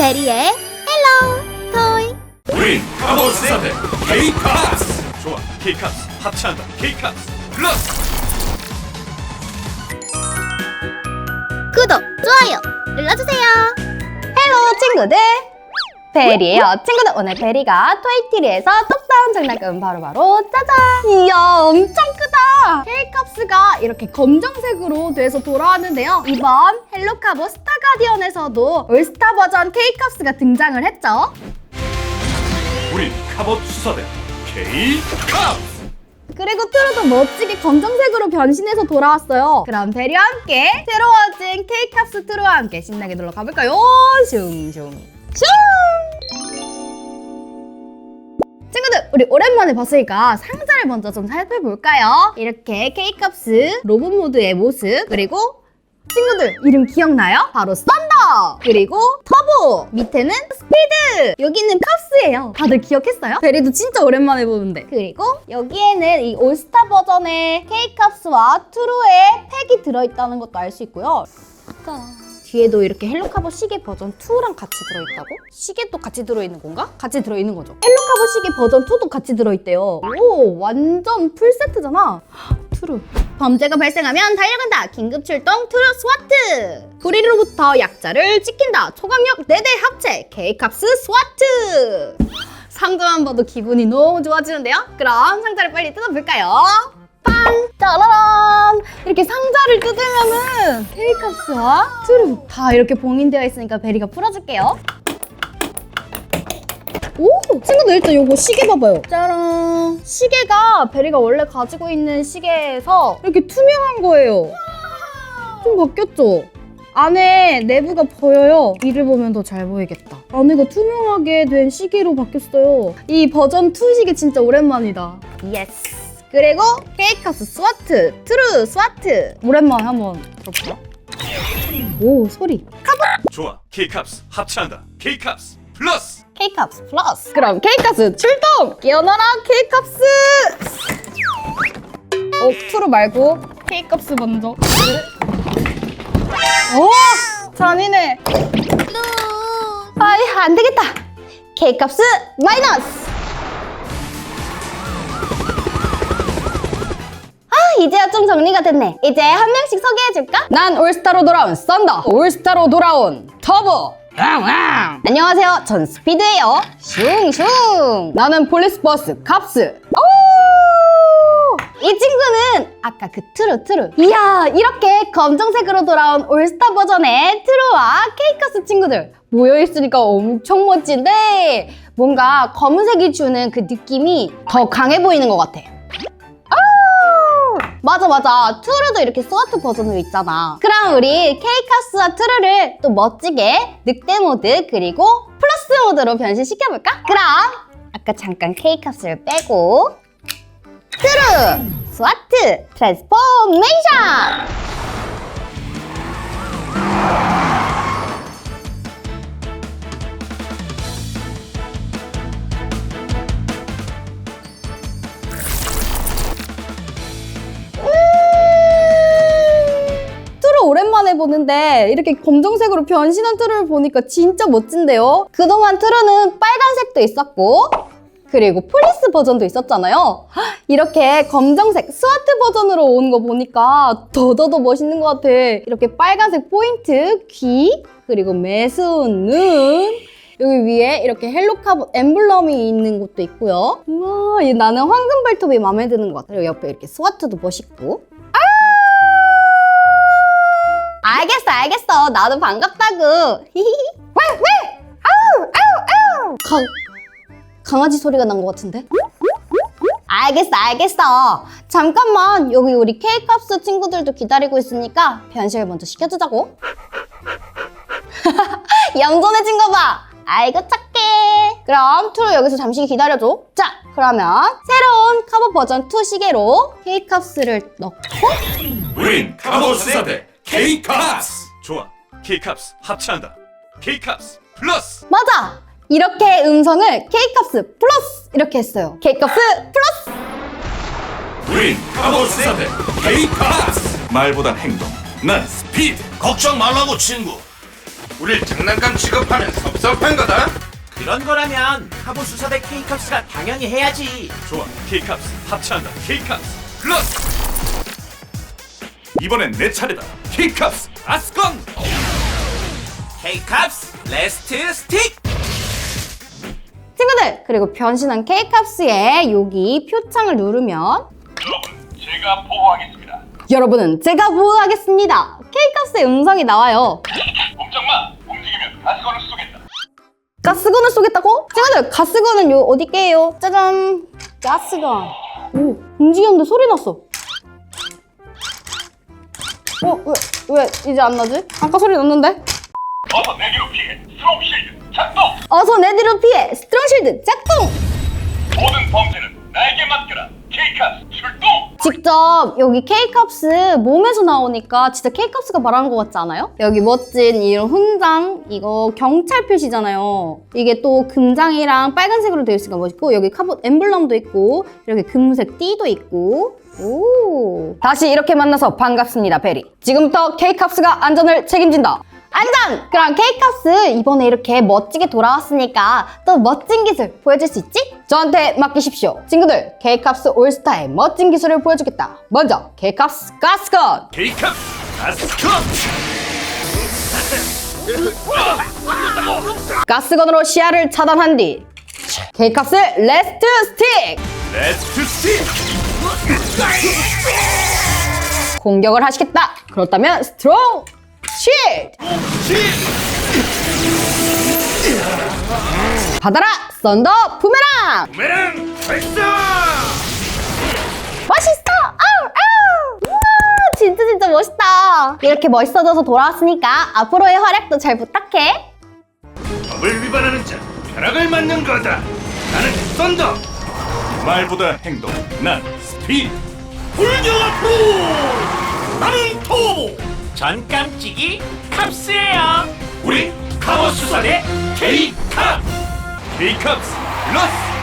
베리의 헬로 토이 우린 카보스사대 K카스 좋아 K카스 합체한다 K카스 플러스 구독, 좋아요 눌러주세요. 헬로 친구들 베리예요. 친구들 오늘 베리가 토이티리에서 톱다운 장난감 바로바로 짜잔! 이야 엄청 크다! K캅스가 이렇게 검정색으로 돼서 돌아왔는데요. 이번 헬로카보 스타가디언에서도 올스타 버전 K캅스가 등장을 했죠. 우린 카봇 수사대 K카스! 그리고 트루도 멋지게 검정색으로 변신해서 돌아왔어요. 그럼 베리와 함께 새로워진 K캅스 트루와 함께 신나게 놀러 가볼까요? 슝슝. 슝! 우리 오랜만에 봤으니까 상자를 먼저 좀 살펴볼까요? 이렇게 K캅스 로봇 모드의 모습 그리고 친구들 이름 기억나요? 바로 썬더 그리고 터보 밑에는 스피드 여기는 캅스예요 다들 기억했어요? 베리도 진짜 오랜만에 보는데 그리고 여기에는 이 올스타 버전의 K캅스와 트루의 팩이 들어있다는 것도 알 수 있고요 짜란. 뒤에도 이렇게 헬로카보 시계 버전 2랑 같이 들어있다고? 시계도 같이 들어있는 건가? 같이 들어있는 거죠 헬로카보 시계 버전 2도 같이 들어있대요 오 완전 풀세트잖아 트루 범죄가 발생하면 달려간다 긴급 출동 트루 스와트 구리로부터 약자를 지킨다 초강력 4대 합체 K캅스 스와트 상자만 봐도 기분이 너무 좋아지는데요? 그럼 상자를 빨리 뜯어볼까요? 빵! 짜라란! 이렇게 상 자를 뜯으면은 K캅스와 트루 다 이렇게 봉인되어 있으니까 베리가 풀어줄게요 오! 친구들 일단 요거 시계 봐봐요. 짜란. 시계가 베리가 원래 가지고 있는 시계에서 이렇게 투명한 거예요. 좀 바뀌었죠? 안에 내부가 보여요. 이를 보면 더 잘 보이겠다. 안에가 투명하게 된 시계로 바뀌었어요. 이 버전 2 시계 진짜 오랜만이다. 예스. 그리고 케이카스 스와트, 트루 스와트. 오랜만에 한번 들어볼까? 오, 소리. 좋아 K카스 합체한다. K카스 플러스 K캅스 플러스 그럼 K캅스 출동! 깨어나라 K캅스 어 투루 말고 K캅스 먼저. 오 잔인해. 아이 안되겠다. K캅스 마이너스 이제야 좀 정리가 됐네. 이제 한 명씩 소개해줄까? 난 올스타로 돌아온 썬더. 올스타로 돌아온 터보. 왕왕. 안녕하세요. 전 스피드예요. 슝슝. 나는 폴리스버스 캅스. 오! 이 친구는 아까 그 트루 트루. 이야 이렇게 검정색으로 돌아온 올스타 버전의 트루와 케이커스 친구들. 모여있으니까 엄청 멋진데 뭔가 검은색이 주는 그 느낌이 더 강해 보이는 것 같아 맞아 맞아. 트루도 이렇게 스와트 버전으로 있잖아. 그럼 우리 케이카스와 트루를 또 멋지게 늑대 모드 그리고 플러스 모드로 변신시켜볼까? 그럼 아까 잠깐 케이카스를 빼고 트루 스와트 트랜스포메이션 보는데 이렇게 검정색으로 변신한 트루를 보니까 진짜 멋진데요? 그동안 트루는 빨간색도 있었고 그리고 폴리스 버전도 있었잖아요. 헉, 이렇게 검정색 스와트 버전으로 온거 보니까 더더더 멋있는 것 같아. 이렇게 빨간색 포인트, 귀, 그리고 매수운 눈, 여기 위에 이렇게 헬로카보 엠블럼이 있는 곳도 있고요. 우와, 얘 나는 황금 발톱이 마음에 드는 것 같아. 그리고 옆에 이렇게 스와트도 멋있고. 알겠어, 알겠어. 나도 반갑다고. 강, 강아지 소리가 난 것 같은데? 알겠어, 알겠어. 잠깐만, 여기 우리 케이캅스 친구들도 기다리고 있으니까 변신을 먼저 시켜주자고. 얌전해진 거 봐. 아이고, 착해. 그럼 투루 여기서 잠시 기다려줘. 자, 그러면 새로운 카보 버전 2 시계로 케이캅스를 넣고 우린 카봇 수사대 K카스 좋아 K카스 합체한다 K카스 플러스 맞아! 이렇게 음성을 K캅스 플러스 이렇게 했어요. K캅스 플러스! 우린 카봇 수사대 K카스 말보단 행동 난 스피드 걱정 말라고 친구 우릴 장난감 취급하면 섭섭한 거다. 그런 거라면 카보 수사대 K캅스가 당연히 해야지. 좋아, K캅스 합체한다. K캅스 플러스. 이번엔 내 차례다. K캅스 아스건. K캅스 레스트 스틱. 친구들 그리고 변신한 K캅스의 여기 표창을 누르면 제가 보호하겠습니다. 여러분은 제가 보호하겠습니다. K캅스의 음성이 나와요. 꼼짝마. 움직이면 아스건을 쏘겠다. 가스건을 쏘겠다고? 친구들 가스건은 요 어디 게요? 짜잔 가스건 오 움직였는데 소리 났어 어? 왜, 왜 이제 안 나지? 아까 소리 났는데? 어서 내기로 피해. 스트롱 실드 작동. 어서 내 뒤로 피해 스트롱 실드 작동! 모든 범죄는 나에게 맡겨라. K캅스 출동. 직접 여기 K캅스 몸에서 나오니까 진짜 K캅스가 말하는 것 같지 않아요? 여기 멋진 이런 훈장 이거 경찰 표시잖아요 이게 또 금장이랑 빨간색으로 되어 있으니까 멋있고 여기 카봇 엠블럼도 있고 이렇게 금색 띠도 있고 오 다시 이렇게 만나서 반갑습니다 베리 지금부터 K캅스가 안전을 책임진다 안전! 그럼 K캅스 이번에 이렇게 멋지게 돌아왔으니까 또 멋진 기술 보여줄 수 있지? 저한테 맡기십시오. 친구들, K캅스 올스타의 멋진 기술을 보여주겠다. 먼저 K캅스 가스건! K캅스 아스건. 가스건으로 시야를 차단한 뒤 K캅스 레스트 스틱! 레츠트 스틱. 공격을 하시겠다. 그렇다면 스트롱! 받아라! 썬더 부메랑! 메랑 발사. 멋있어! 아우 아우! 우와 진짜 진짜 멋있다. 이렇게 멋있어져서 돌아왔으니까 앞으로의 활약도 잘 부탁해. 법을 위반하는 자 벼락을 맞는 거다. 나는 썬더. 말보다 행동. 난 스피드. 불경 앞으로. 나는 터보. 전 깜찍이 캅스예요. 우리 수사대 K캅. K캅스 플러스.